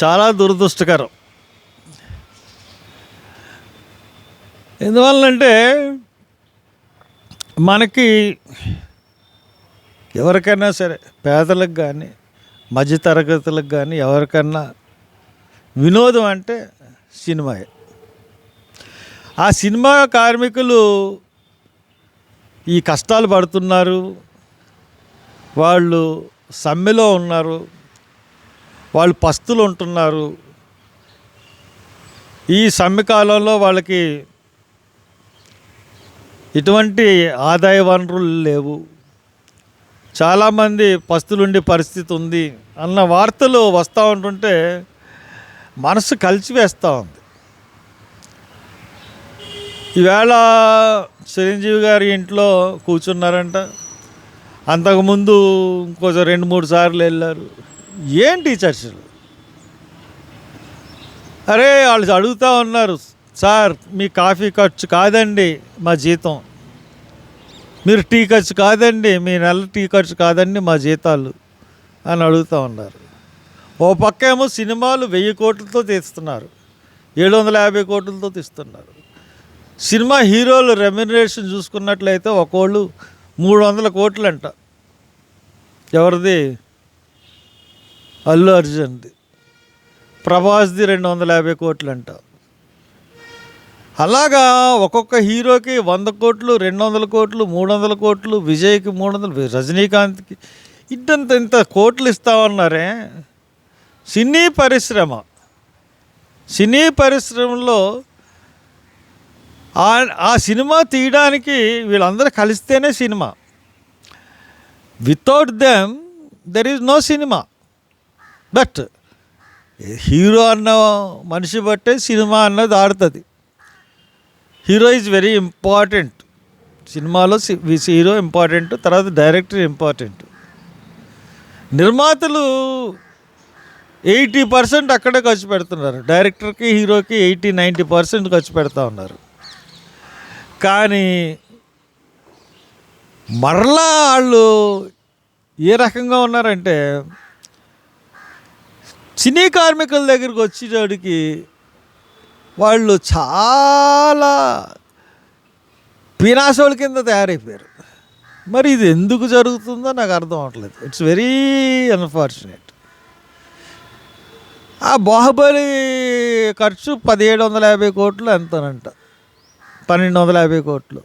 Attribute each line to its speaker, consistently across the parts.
Speaker 1: చాలా దురదృష్టకరం. ఎందువల్లంటే మనకి ఎవరికైనా సరే పేదలకు కానీ మధ్యతరగతులకు కానీ ఎవరికన్నా వినోదం అంటే సినిమాయే ఆ సినిమా కార్మికులు ఈ కష్టాలు పడుతున్నారు వాళ్ళు సమ్మెలో ఉన్నారు. వాళ్ళు పస్తులు ఉంటున్నారు. ఈ సమ్మె కాలంలో వాళ్ళకి ఎటువంటి ఆదాయ వనరులు లేవు. చాలామంది పస్తులుండే పరిస్థితి ఉంది అన్న వార్తలు వస్తూ ఉంటుంటే మనసు కలిసివేస్తూ ఉంది. ఈవేళ చిరంజీవి గారి ఇంట్లో కూర్చున్నారంట. అంతకుముందు ఇంకొంచెం రెండు మూడు సార్లు వెళ్ళారు. ఏంటి ఈ చర్చలు అరే వాళ్ళు అడుగుతూ ఉన్నారు. సార్ మీ కాఫీ ఖర్చు కాదండి మా జీతం. మీరు టీ ఖర్చు కాదండి మీ నెల టీ ఖర్చు కాదండి మా జీతాలు అని అడుగుతూ ఉన్నారు. ఓ పక్క ఏమో సినిమాలు వెయ్యి కోట్లతో తీస్తున్నారు. ఏడు వందల యాభై కోట్లతో తీస్తున్నారు. సినిమా హీరోలు రెమ్యునరేషన్ చూసుకున్నట్లయితే ఒకళ్ళు మూడు వందల కోట్లు అంట ఎవరిది? అల్లు అర్జున్ది. ప్రభాస్ది రెండు వందల యాభై కోట్లు అంట అలాగా ఒక్కొక్క హీరోకి వంద కోట్లు రెండు వందల కోట్లు మూడు వందల కోట్లు విజయ్కి మూడు వందలు రజనీకాంత్కి ఇంతంత ఇంత కోట్లు ఇస్తామన్నారే సినీ పరిశ్రమ. సినీ పరిశ్రమలో ఆ ఆ సినిమా తీయడానికి వీళ్ళందరూ కలిస్తేనే cinema. Without them there is no cinema. But hero అన్న మనిషి బట్టే సినిమా అన్నది ఆడుతుంది. Hero is very important. సినిమాలో సి- వి- హీరో ఇంపార్టెంట్ తర్వాత డైరెక్టర్ ఇంపార్టెంట్. నిర్మాతలు ఎయిటీ పర్సెంట్ అక్కడే ఖర్చు పెడుతున్నారు. డైరెక్టర్కి హీరోకి ఎయిటీ నైంటీ పర్సెంట్ ఖర్చు పెడతా ఉన్నారు. కానీ మరలా వాళ్ళు ఏ రకంగా ఉన్నారంటే సినీ కార్మికుల దగ్గరికి వచ్చేటోడికి వాళ్ళు చాలా పినాసోళ్ళ కింద తయారైపోయారు. మరి ఇది ఎందుకు జరుగుతుందో నాకు అర్థం అవట్లేదు. ఇట్స్ వెరీ అన్ఫార్చునేట్ ఆ బాహుబలి ఖర్చు పదిహేడు వందల యాభై కోట్లు ఎంతనంట. పన్నెండు వందల యాభై కోట్లు.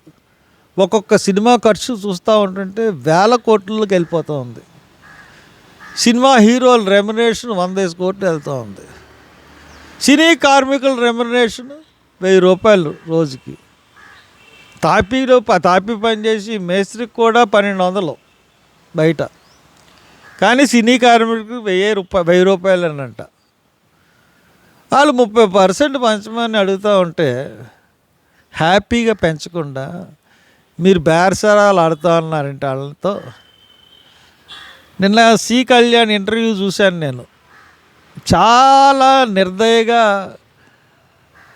Speaker 1: ఒక్కొక్క సినిమా ఖర్చు చూస్తూ ఉంటుంటే వేల కోట్లకి వెళ్ళిపోతూ ఉంది. సినిమా హీరోల రెమ్యునేషన్ వంద కోట్లు వెళ్తూ ఉంది. సినీ కార్మికుల రెమ్యునేషన్ వెయ్యి రూపాయలు రోజుకి. తాపీలో ప- తాపీ పని చేసి మేస్త్రికి కూడా పన్నెండు వందలు బయట. కానీ సినీ కార్మికులకు వెయ్యి రూపాయ వెయ్యి రూపాయలు అనంట వాళ్ళు ముప్పై పర్సెంట్ పంచమని అడుగుతూ ఉంటే హ్యాపీగా పెంచకుండా మీరు బేరసరాలు ఆడుతూ ఉన్నారంటే వాళ్ళతో నిన్న సి కళ్యాణ్ ఇంటర్వ్యూ చూశాను నేను. చాలా నిర్దయగా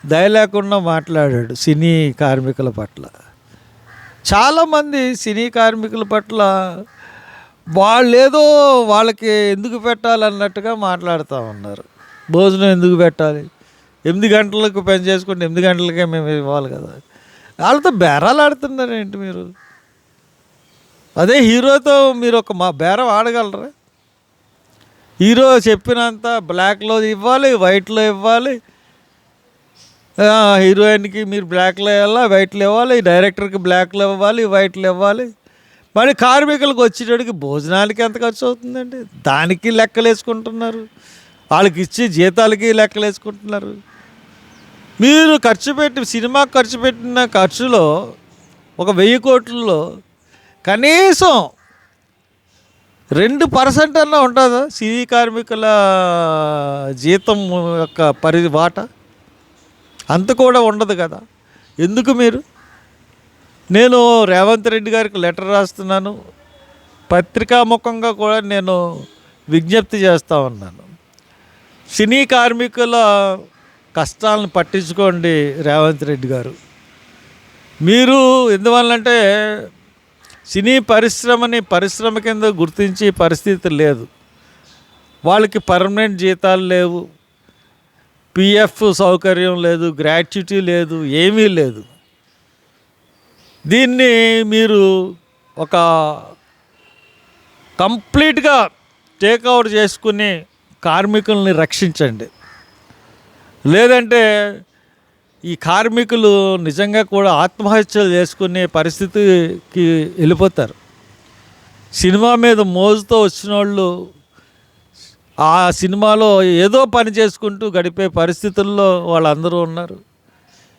Speaker 1: దయ లేకుండా మాట్లాడాడు సినీ కార్మికుల పట్ల. చాలామంది సినీ కార్మికుల పట్ల వాళ్ళేదో వాళ్ళకి ఎందుకు పెట్టాలన్నట్టుగా మాట్లాడుతూ ఉన్నారు. భోజనం ఎందుకు పెట్టాలి? ఎనిమిది గంటలకు పని చేసుకుంటే ఎనిమిది గంటలకే మేము ఇవ్వాలి కదా. వాళ్ళతో బేరాలు ఆడుతున్నారు ఏంటి మీరు? అదే హీరోతో మీరు ఒక మా బేరం ఆడగలరా? హీరో చెప్పినంత బ్లాక్లో ఇవ్వాలి వైట్లో ఇవ్వాలి. హీరోయిన్కి మీరు బ్లాక్లో ఇవ్వాలి వైట్లో ఇవ్వాలి డైరెక్టర్కి బ్లాక్లో ఇవ్వాలి వైట్లో ఇవ్వాలి. మరి కార్మికులకు వచ్చేటడికి భోజనాలకి ఎంత ఖర్చు అవుతుందండి? దానికి లెక్కలు వేసుకుంటున్నారు వాళ్ళకి ఇచ్చే జీతాలకి లెక్కలు వేసుకుంటున్నారు మీరు ఖర్చు పెట్టి సినిమా ఖర్చు పెట్టిన ఖర్చులో ఒక వెయ్యి కోట్లలో కనీసం రెండు పర్సెంట్ అన్నా ఉంటుందా? సినీ కార్మికుల జీతం యొక్క పరిధి వాట? అంత కూడా ఉండదు కదా. ఎందుకు మీరు? నేను రేవంత్ రెడ్డి గారికి లెటర్ రాస్తున్నాను. పత్రికాముఖంగా కూడా నేను విజ్ఞప్తి చేస్తూ ఉన్నాను. సినీ కార్మికుల కష్టాలను పట్టించుకోండి రేవంత్ రెడ్డి గారు. మీరు ఎందువల్లంటే సినీ పరిశ్రమని పరిశ్రమ కింద గుర్తించే పరిస్థితి లేదు. వాళ్ళకి పర్మనెంట్ జీతాలు లేవు. పిఎఫ్ సౌకర్యం లేదు గ్రాట్యుటీ లేదు ఏమీ లేదు. దీన్ని మీరు ఒక కంప్లీట్గా టేక్అవుట్ చేసుకుని కార్మికుల్ని రక్షించండి. లేదంటే ఈ కార్మికులు నిజంగా కూడా ఆత్మహత్యలు చేసుకునే పరిస్థితికి వెళ్ళిపోతారు. సినిమా మీద మోజుతో వచ్చిన వాళ్ళు ఆ సినిమాలో ఏదో పని చేసుకుంటూ గడిపే పరిస్థితుల్లో వాళ్ళందరూ ఉన్నారు.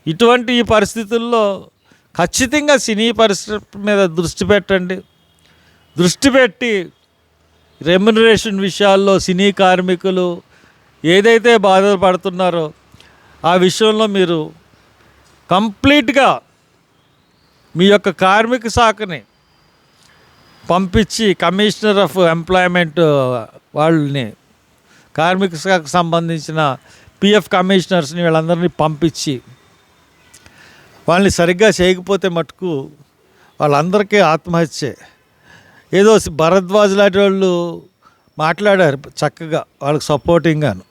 Speaker 1: ఇటువంటి ఈ పరిస్థితుల్లో ఖచ్చితంగా సినీ పరిశ్రమ మీద దృష్టి పెట్టండి. దృష్టి పెట్టి రెమ్యునరేషన్ విషయాల్లో సినీ కార్మికులు ఏదైతే బాధలు పడుతున్నారో ఆ విషయంలో మీరు కంప్లీట్గా మీ యొక్క కార్మిక శాఖని పంపించి కమిషనర్ ఆఫ్ ఎంప్లాయ్మెంట్ వాళ్ళని కార్మిక శాఖకు సంబంధించిన పిఎఫ్ కమిషనర్స్ని వీళ్ళందరినీ పంపించి వాళ్ళని సరిగ్గా చేయకపోతే మటుకు వాళ్ళందరికీ ఆత్మహత్యే. ఏదో భరద్వాజ్ లాంటి వాళ్ళు మాట్లాడారు చక్కగా వాళ్ళకి సపోర్టింగ్గాను.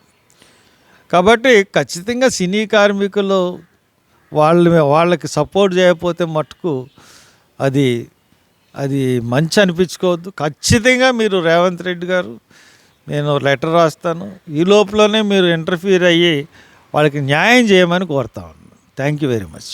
Speaker 1: కాబట్టి ఖచ్చితంగా సినీ కార్మికులు వాళ్ళు వాళ్ళకి సపోర్ట్ చేయకపోతే మటుకు అది అది మంచి అనిపించుకోవద్దు. ఖచ్చితంగా మీరు రేవంత్ రెడ్డి గారు నేను లెటర్ రాస్తాను. ఈ లోపలనే మీరు ఇంటర్ఫీర్ అయ్యి వాళ్ళకి న్యాయం చేయమని కోరుతా ఉన్నాను. Thank you very much.